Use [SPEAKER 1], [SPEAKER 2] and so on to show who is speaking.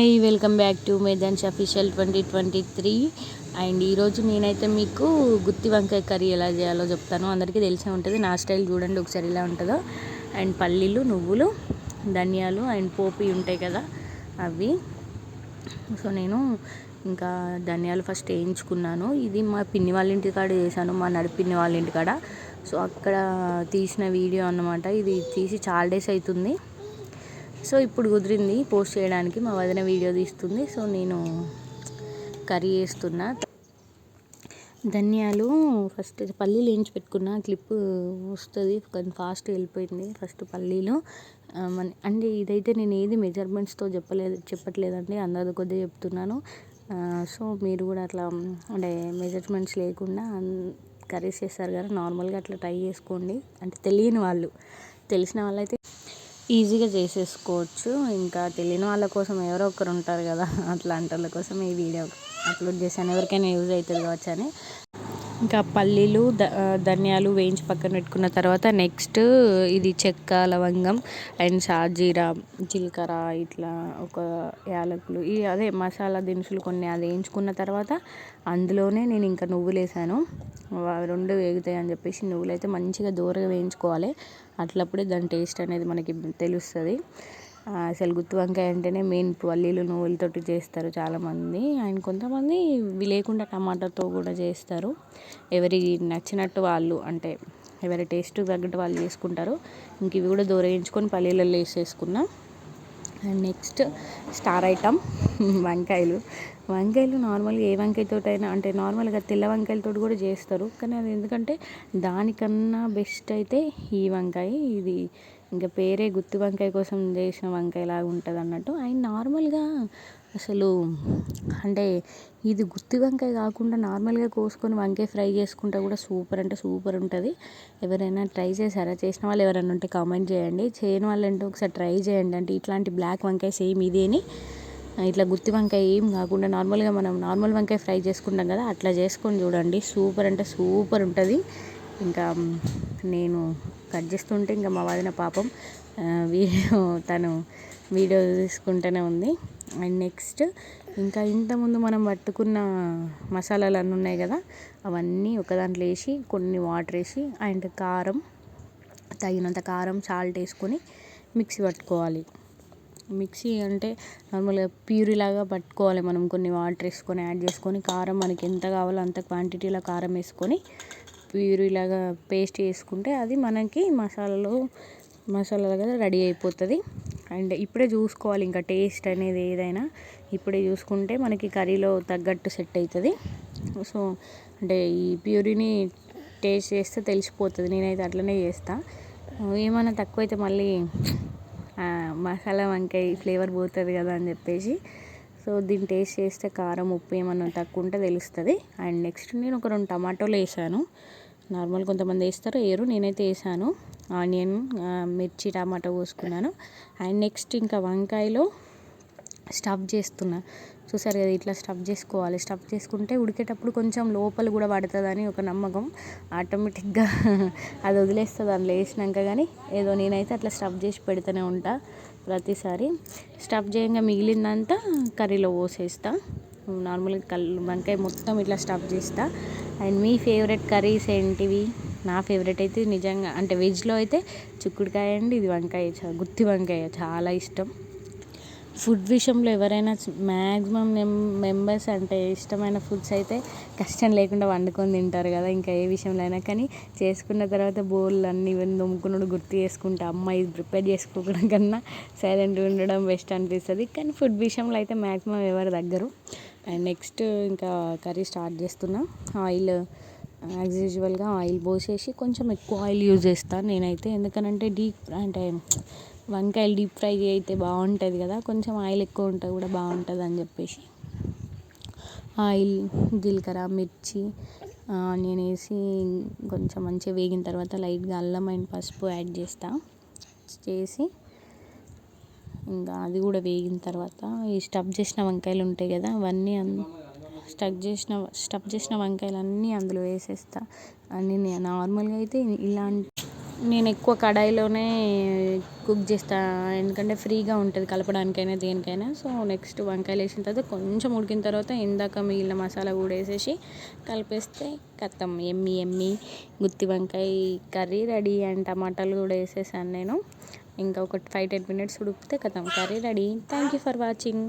[SPEAKER 1] Hi welcome back to మేదాన్స్ official twenty twenty three. And ఈరోజు నేనైతే మీకు గుత్తి వంకాయ కర్రీ ఎలా చేయాలో చెప్తాను. అందరికీ తెలిసే ఉంటుంది నా స్టైల్ చూడండి ఒకసారి ఎలా ఉంటుందో. అండ్ పల్లీలు నువ్వులు ధనియాలు అండ్ పోపి ఉంటాయి కదా అవి. సో నేను ఇంకా ధనియాలు ఫస్ట్ వేయించుకున్నాను. ఇది మా పిన్ని వాళ్ళ ఇంటి కాడ చేశాను మా నడిపిన్ని వాళ్ళ ఇంటి కాడ. సో అక్కడ తీసిన వీడియో అన్నమాట. ఇది తీసి చాలా డేస్ అవుతుంది. సో ఇప్పుడు కుదిరింది పోస్ట్ చేయడానికి మా వదిన వీడియో తీస్తుంది. సో నేను కర్రీ వేస్తున్నా ధనియాలు ఫస్ట్ పల్లీలు వేయించి పెట్టుకున్న. క్లిప్ వస్తుంది కానీ ఫాస్ట్ వెళ్ళిపోయింది ఫస్ట్ పల్లీలు. మన అంటే ఇదైతే నేను ఏది మెజర్మెంట్స్తో చెప్పలేదు చెప్పట్లేదండి అందరి కొద్దీ చెప్తున్నాను. సో మీరు కూడా అట్లా అంటే మెజర్మెంట్స్ లేకుండా కర్రీస్ చేస్తారు కదా నార్మల్గా అట్లా ట్రై చేసుకోండి. అంటే తెలియని వాళ్ళు తెలిసిన వాళ్ళైతే ఈజీగా చేసేసుకోవచ్చు. ఇంకా తెలియని వాళ్ళ కోసం ఎవరో ఒకరు ఉంటారు కదా అట్లాంటి వాళ్ళ కోసం ఈ వీడియో అప్లోడ్ చేశాను. ఎవరికైనా యూజ్ అవుతుంది కావచ్చు అని. ఇంకా పల్లీలు ద ధనియాలు వేయించి పక్కన పెట్టుకున్న తర్వాత నెక్స్ట్ ఇది చెక్క లవంగం అండ్ షాజీరా జీలకర్ర ఇట్లా ఒక యాలకులు ఈ అదే మసాలా దినుసులు కొన్ని అది వేయించుకున్న తర్వాత అందులోనే నేను ఇంకా నువ్వులు వేసాను రెండు వేగుతాయి అని చెప్పేసి నువ్వులు అయితే మంచిగా దూరగా వేయించుకోవాలి. అట్లప్పుడే దాని టేస్ట్ అనేది మనకి తెలుస్తుంది. అసలు గుత్తి వంకాయ అంటేనే మెయిన్ పల్లీలు నువ్వులతోటి చేస్తారు చాలామంది. అండ్ కొంతమంది లేకుండా టమాటాతో కూడా చేస్తారు. ఎవరి నచ్చినట్టు వాళ్ళు అంటే ఎవరి టేస్ట్ తగ్గట్టు వాళ్ళు చేసుకుంటారు. ఇంక ఇవి కూడా దూరేయించుకొని పల్లీలలో వేసేసుకున్న. అండ్ నెక్స్ట్ స్టార్ ఐటమ్ వంకాయలు. వంకాయలు నార్మల్గా ఏ వంకాయతో అయినా అంటే నార్మల్గా తెల్ల వంకాయలతో కూడా చేస్తారు. కానీ అది ఎందుకంటే దానికన్నా బెస్ట్ అయితే ఈ వంకాయ ఇది ఇంకా పేరే గుత్తి వంకాయ కోసం చేసిన వంకాయలాగా ఉంటుంది అన్నట్టు అండ్ నార్మల్గా అసలు అంటే ఇది గుత్తి వంకాయ కాకుండా నార్మల్గా కోసుకొని వంకాయ ఫ్రై చేసుకుంటే కూడా సూపర్ అంటే సూపర్ ఉంటుంది. ఎవరైనా ట్రై చేశారా? చేసిన వాళ్ళు ఎవరైనా ఉంటే కామెంట్ చేయండి. చేయని వాళ్ళంటే ఒకసారి ట్రై చేయండి. అంటే ఇట్లాంటి బ్లాక్ వంకాయ సేమ్ ఇదేని. ఇట్లా గుత్తి వంకాయ ఏం కాకుండా నార్మల్గా మనం నార్మల్ వంకాయ ఫ్రై చేసుకుంటాం కదా అట్లా చేసుకొని చూడండి. సూపర్ అంటే సూపర్ ఉంటుంది. ఇంకా నేను కట్ చేస్తుంటే ఇంకా మా వదిన పాపం వీడియో తను వీడియో తీసుకుంటూనే ఉంది. అండ్ నెక్స్ట్ ఇంకా ఇంతకుముందు మనం పట్టుకున్న మసాలాలు అన్నీ ఉన్నాయి కదా అవన్నీ ఒక దాంట్లో వేసి కొన్ని వాటర్ వేసి అండ్ కారం తగినంత కారం సాల్ట్ వేసుకొని మిక్సీ పట్టుకోవాలి. మిక్సీ అంటే నార్మల్గా ప్యూరీలాగా పట్టుకోవాలి మనం కొన్ని వాటర్ వేసుకొని యాడ్ చేసుకొని కారం మనకి ఎంత కావాలో అంత క్వాంటిటీలో కారం వేసుకొని ప్యూరీలాగా పేస్ట్ చేసుకుంటే అది మనకి మసాలాలో మసాలాగా రెడీ అయిపోతుంది. అండ్ ఇప్పుడే చూసుకోవాలి ఇంకా టేస్ట్ అనేది ఏదైనా. ఇప్పుడే చూసుకుంటే మనకి కర్రీలో తగ్గట్టు సెట్ అవుతుంది సో అంటే ఈ ప్యూరీని టేస్ట్ చేస్తే తెలిసిపోతుంది. నేనైతే అట్లనే చేస్తాను ఏమైనా తక్కువైతే మళ్ళీ మసాలా వంకాయ ఫ్లేవర్ పోతుంది కదా అని చెప్పేసి. సో దీన్ని టేస్ట్ చేస్తే కారం ఉప్పు ఏమన్నా తక్కువ ఉంటే తెలుస్తుంది. అండ్ నెక్స్ట్ నేను ఒక రెండు టమాటోలు వేసాను. నార్మల్ కొంతమంది వేస్తారు. వేయరు నేనైతే వేసాను. ఆనియన్ మిర్చి టమాటో పోసుకున్నాను. అండ్ నెక్స్ట్ ఇంకా వంకాయలో స్టఫ్ చేస్తున్నా. చూసారు కదా ఇట్లా స్టఫ్ చేసుకోవాలి. స్టఫ్ చేసుకుంటే ఉడికేటప్పుడు కొంచెం లోపల కూడా పడుతుందని ఒక నమ్మకం. ఆటోమేటిక్గా అది వదిలేస్తుంది అందులో వేసినాక కానీ. ఏదో నేనైతే అట్లా స్టఫ్ చేసి పెడుతూనే ఉంటా ప్రతిసారి. స్టఫ్ చేయంగా మిగిలిందంతా కర్రీలో పోసేస్తా. నార్మల్గా కళ్ళు వంకాయ మొత్తం ఇట్లా స్టఫ్ చేస్తా. అండ్ మీ ఫేవరెట్ కర్రీస్ ఏంటివి? నా ఫేవరెట్ అయితే నిజంగా అంటే వెజ్లో అయితే చిక్కుడుకాయ అండి ఇది వంకాయ గుత్తి వంకాయ చాలా ఇష్టం. ఫుడ్ విషయంలో ఎవరైనా మ్యాక్సిమం మెంబర్స్ అంటే ఇష్టమైన ఫుడ్స్ అయితే కష్టం లేకుండా వండుకొని తింటారు కదా ఇంకా ఏ విషయంలో అయినా. కానీ చేసుకున్న తర్వాత బోల్ అన్ని దొమ్ముకున్నాడు గుర్తు చేసుకుంటే అమ్మ ఇది ప్రిపేర్ చేసుకోవడం కన్నా సైలెంట్గా ఉండడం బెస్ట్ అనిపిస్తుంది. కానీ ఫుడ్ విషయంలో అయితే మ్యాక్సిమం ఎవరి దగ్గరు అండ్ నెక్స్ట్ ఇంకా కర్రీ స్టార్ట్ చేస్తున్నా. ఆయిల్ యాజ్ యూజువల్గా ఆయిల్ పోసేసి కొంచెం ఎక్కువ ఆయిల్ యూజ్ చేస్తాను నేనైతే. ఎందుకనంటే డీప్ అంటే వంకాయలు డీప్ ఫ్రై అయితే బాగుంటుంది కదా కొంచెం ఆయిల్ ఎక్కువ ఉంటే కూడా బాగుంటుంది అని చెప్పేసి. ఆయిల్ జీలకర్ర మిర్చి ఆనియన్ వేసి కొంచెం మంచిగా వేగిన తర్వాత లైట్గా అల్లం అండ్ పసుపు యాడ్ చేస్తా. చేసి ఇంకా అది కూడా వేగిన తర్వాత ఈ స్టఫ్ చేసిన వంకాయలు ఉంటాయి కదా అవన్నీ స్టఫ్ చేసిన స్టఫ్ చేసిన వంకాయలు అన్నీ అందులో వేసేస్తా. అన్నీ నార్మల్గా అయితే ఇలాంటి నేను ఎక్కువ కడాయిలోనే కుక్ చేస్తా. ఎందుకంటే ఫ్రీగా ఉంటుంది కలపడానికైనా దేనికైనా. సో నెక్స్ట్ వంకాయలు వేసిన తర్వాత కొంచెం ఉడికిన తర్వాత ఇందాక మిగిలిన మసాలా కూడా వేసేసి కలిపేస్తే కత్తం. ఎమ్మి ఎమ్మి గుత్తి వంకాయ కర్రీ రెడీ అండ్ టమాటాలు కూడా వేసేసాను నేను. ఇంకా ఒక ఫైవ్ టెన్ మినిట్స్ ఉడికితే కథం. Curry ready thank you for watching